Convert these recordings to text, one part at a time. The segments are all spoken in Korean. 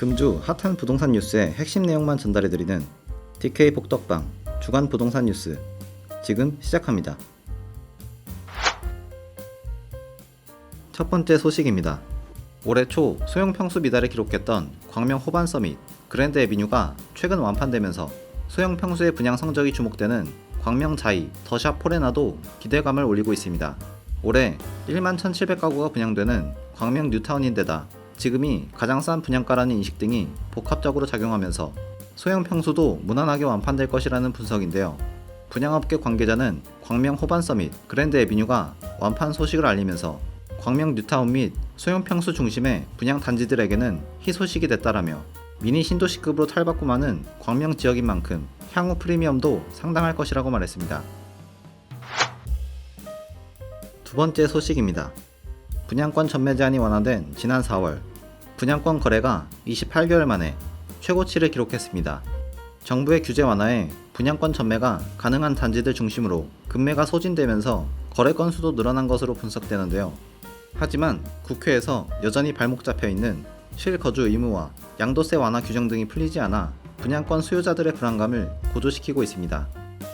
금주 핫한 부동산 뉴스의 핵심 내용만 전달해드리는 DK 복덕방 주간 부동산 뉴스 지금 시작합니다. 첫 번째 소식입니다. 올해 초 소형 평수 미달을 기록했던 광명 호반 서밋 그랜드 에비뉴가 최근 완판되면서 소형 평수의 분양 성적이 주목되는 광명 자이 더샵 포레나도 기대감을 올리고 있습니다. 올해 1만 1,700가구가 분양되는 광명 뉴타운인데다 지금이 가장 싼 분양가라는 인식 등이 복합적으로 작용하면서 소형 평수도 무난하게 완판될 것이라는 분석인데요. 분양업계 관계자는 광명 호반 서밋 그랜드 에비뉴가 완판 소식을 알리면서 광명 뉴타운 및 소형 평수 중심의 분양 단지들에게는 희소식이 됐다라며 미니 신도시급으로 탈바꿈 많은 광명 지역인 만큼 향후 프리미엄도 상당할 것이라고 말했습니다. 두 번째 소식입니다. 분양권 전매 제한이 완화된 지난 4월 분양권 거래가 28개월 만에 최고치를 기록했습니다. 정부의 규제 완화에 분양권 전매가 가능한 단지들 중심으로 급매가 소진되면서 거래 건수도 늘어난 것으로 분석되는데요. 하지만 국회에서 여전히 발목 잡혀 있는 실거주 의무와 양도세 완화 규정 등이 풀리지 않아 분양권 수요자들의 불안감을 고조시키고 있습니다.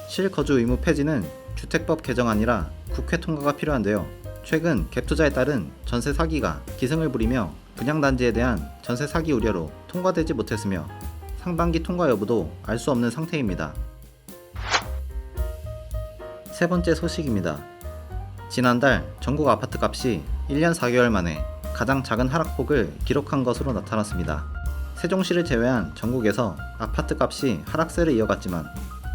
실거주 의무 폐지는 주택법 개정안이라 국회 통과가 필요한데요. 최근 갭 투자에 따른 전세 사기가 기승을 부리며 분양단지에 대한 전세 사기 우려로 통과되지 못했으며 상반기 통과 여부도 알 수 없는 상태입니다. 세 번째 소식입니다. 지난달 전국 아파트 값이 1년 4개월 만에 가장 작은 하락폭을 기록한 것으로 나타났습니다. 세종시를 제외한 전국에서 아파트 값이 하락세를 이어갔지만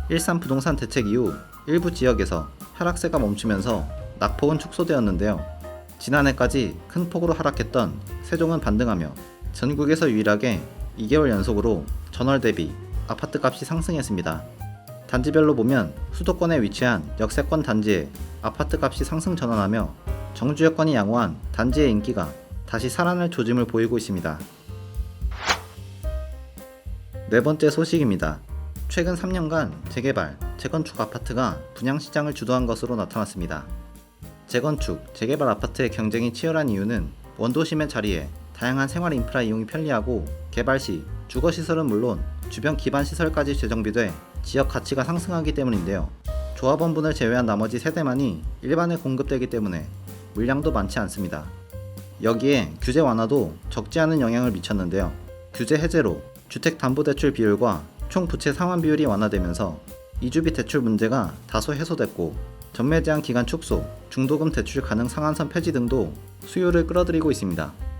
일산 부동산 대책 이후 일부 지역에서 하락세가 멈추면서 낙폭은 축소되었는데요. 지난해까지 큰 폭으로 하락했던 세종은 반등하며 전국에서 유일하게 2개월 연속으로 전월 대비 아파트 값이 상승했습니다. 단지별로 보면 수도권에 위치한 역세권 단지의 아파트 값이 상승 전환하며 정주 여건이 양호한 단지의 인기가 다시 살아날 조짐을 보이고 있습니다. 네 번째 소식입니다. 최근 3년간 재개발, 재건축 아파트가 분양 시장을 주도한 것으로 나타났습니다. 재건축, 재개발 아파트의 경쟁이 치열한 이유는 원도심의 자리에 다양한 생활 인프라 이용이 편리하고 개발 시 주거 시설은 물론 주변 기반 시설까지 재정비돼 지역 가치가 상승하기 때문인데요. 조합원분을 제외한 나머지 세대만이 일반에 공급되기 때문에 물량도 많지 않습니다. 여기에 규제 완화도 적지 않은 영향을 미쳤는데요. 규제 해제로 주택담보대출 비율과 총 부채 상환 비율이 완화되면서 이주비 대출 문제가 다소 해소됐고 전매 제한 기간 축소, 중도금 대출 가능 상한선 폐지 등도 수요를 끌어들이고 있습니다.